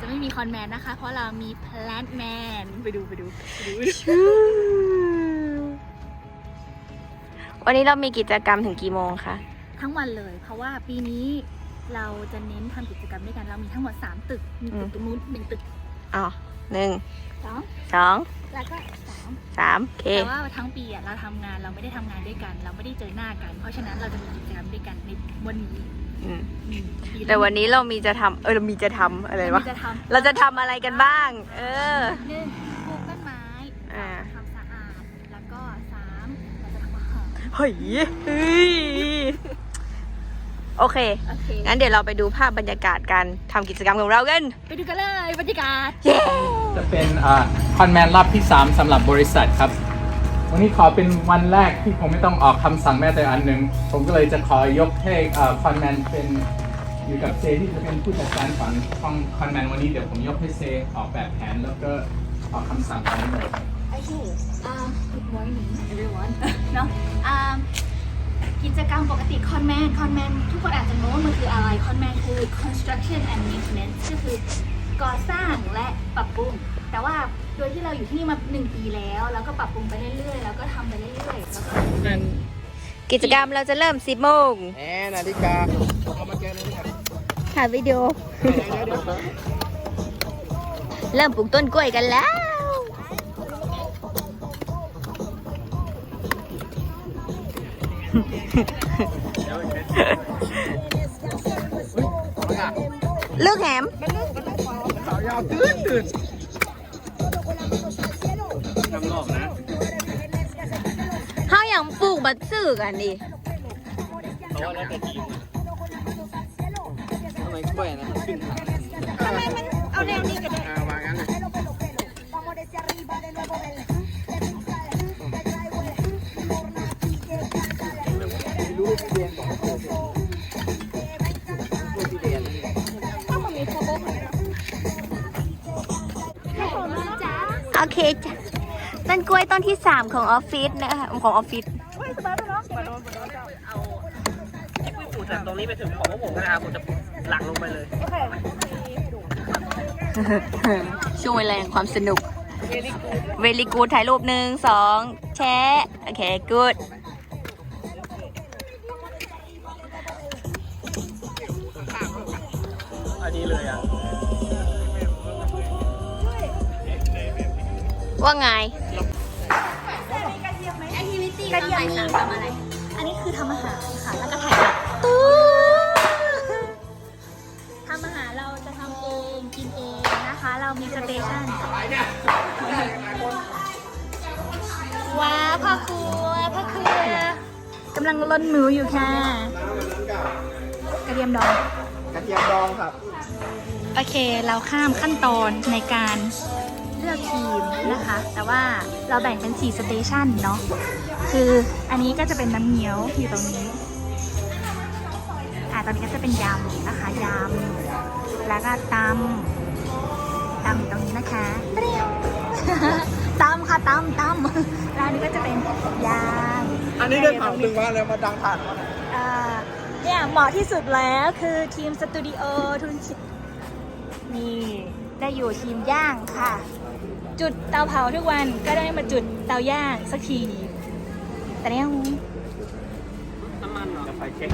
จะไม่มีคอนแมนนะคะ เพราะเรามีแพลนแมนไปดูไปดูไปดูวันนี้เรามีกิจกรรมถึงกี่โมงคะ ทั้งวันเลย เพราะว่าปีนี้เราจะเน้นทำกิจกรรมด้วยกัน เรามีทั้งหมด 3 ตึก มีตึกตรงนู้นหนึ่งตึกอ๋อหนึ่งสองสองแล้วก็สามสามโอเคแต่ว่าทั้งปีอะเราทำงานเราไม่ได้ทำงานด้วยกัน เราไม่ได้เจอหน้ากัน เพราะฉะนั้นเราจะมีกิจกรรมด้วยกันในวันนี้ อืมอืมปีแต่วันนี้เรามีจะทำเออเรามีจะทำอะไรวะเราจะทำเราจะทำอะไรกันบ้าง เออ หนึ่งปลูกต้นไม้อ่า ทำสะอาด แล้วก็สามเราจะทำอาหารเฮ้ยเฮ้ยโอเค โอเค งั้นเดี๋ยวเราไปดูภาพบรรยากาศการทำกิจกรรมของเรากัน ไปดูกันเลยบรรยากาศ เย้ จะเป็นคอนแมนรอบที่ 3สำหรับบริษัทครับ วันนี้ขอเป็นวันแรกที่ผมไม่ต้องออกคำสั่งแม้แต่อันหนึ่ง ผมก็เลยจะขอยกให้คอนแมนเป็นอยู่กับเซที่จะเป็นผู้จัดการของห้องคอนแมนวันนี้เดี๋ยวผมยกให้เซออกแบบแผนแล้วก็ออกคำสั่งทั้งหมดโอเค um good morning everyone เนาะ um กิจกรรมปกติคอนแมนคอนแมนทุกคนอาจจะงงว่ามันคืออะไรคอนแมนคือ construction and maintenance ก็คือ ก่อสร้างและปรับปรุง แต่ว่าโดยที่เราอยู่ที่นี่มาหนึ่งปีแล้ว แล้วก็ปรับปรุงไปเรื่อยๆ แล้วก็ทำไปเรื่อยๆแล้วก็กิจกรรมเราจะเริ่ม 10โมงแหมนาฬิกาเอามาแกนาฬิกาถ่ายวิดีโอเริ่มปลูกต้นกล้วยกันแล้ว ลูกแหมสาวยาวตื่นตื่นเขาอย่างปลูกบัตซื้อกันดิทำไมกล้วยนะขึ้นทำไมมันเอาแนวนี้กันอ่ โอเคจ้ะต้นกล้วยต้นที่3ของออฟฟิศนะคะของออฟฟิศที่ปุ้ยปลูกจากตรงนี้ไปถึงของพวกผมก็นะครับผมจะหลังลงไปเลยช่วงเวลาแห่งความสนุก เวลีกูดถ่ายรูปหนึ่งสองแชะโอเคกูดอันนี้เลยอะ ว่าไงแอคทิวิตี้การถ่ายสารทำอะไร อันนี้คือทำอาหารค่ะ แล้วก็ถ่ายแบบทำอาหารเราจะทำเองกินเองนะคะ เรามีสเตชันว้าวพ่อครัวพ่อครัวกำลังล้นหมูอยู่ค่ะ กระเทียมดอง กระเทียมดองครับ โอเค เราข้ามขั้นตอนในการเลือกทีมนะคะ แต่ว่าเราแบ่งเป็น4สเตชันเนาะคืออันนี้ก็จะเป็นน้ำเงี้ยวอยู่ตรงนี้อ่าตอนนี้ก็จะเป็นยำนะคะยำแล้วก็ตำตำอยู่ตรงนี้นะคะเปรี้ยวตำค่ะตำตำแล้วอันนี้ก็จะเป็นยำอันนี้ก็ถามถึงว่าแล้วมาดังผ่านมาอ่าเนี่ยเหมาะที่สุดแล้วคือทีมสตูดิโอทุนชินี่ได้อยู่ทีมย่างค่ะ จุดเตาเผาทุกวันก็ได้มาจุดเตาย่างสักทีแต่เนี่ยน้ำมันเหรอจะไฟเช็ค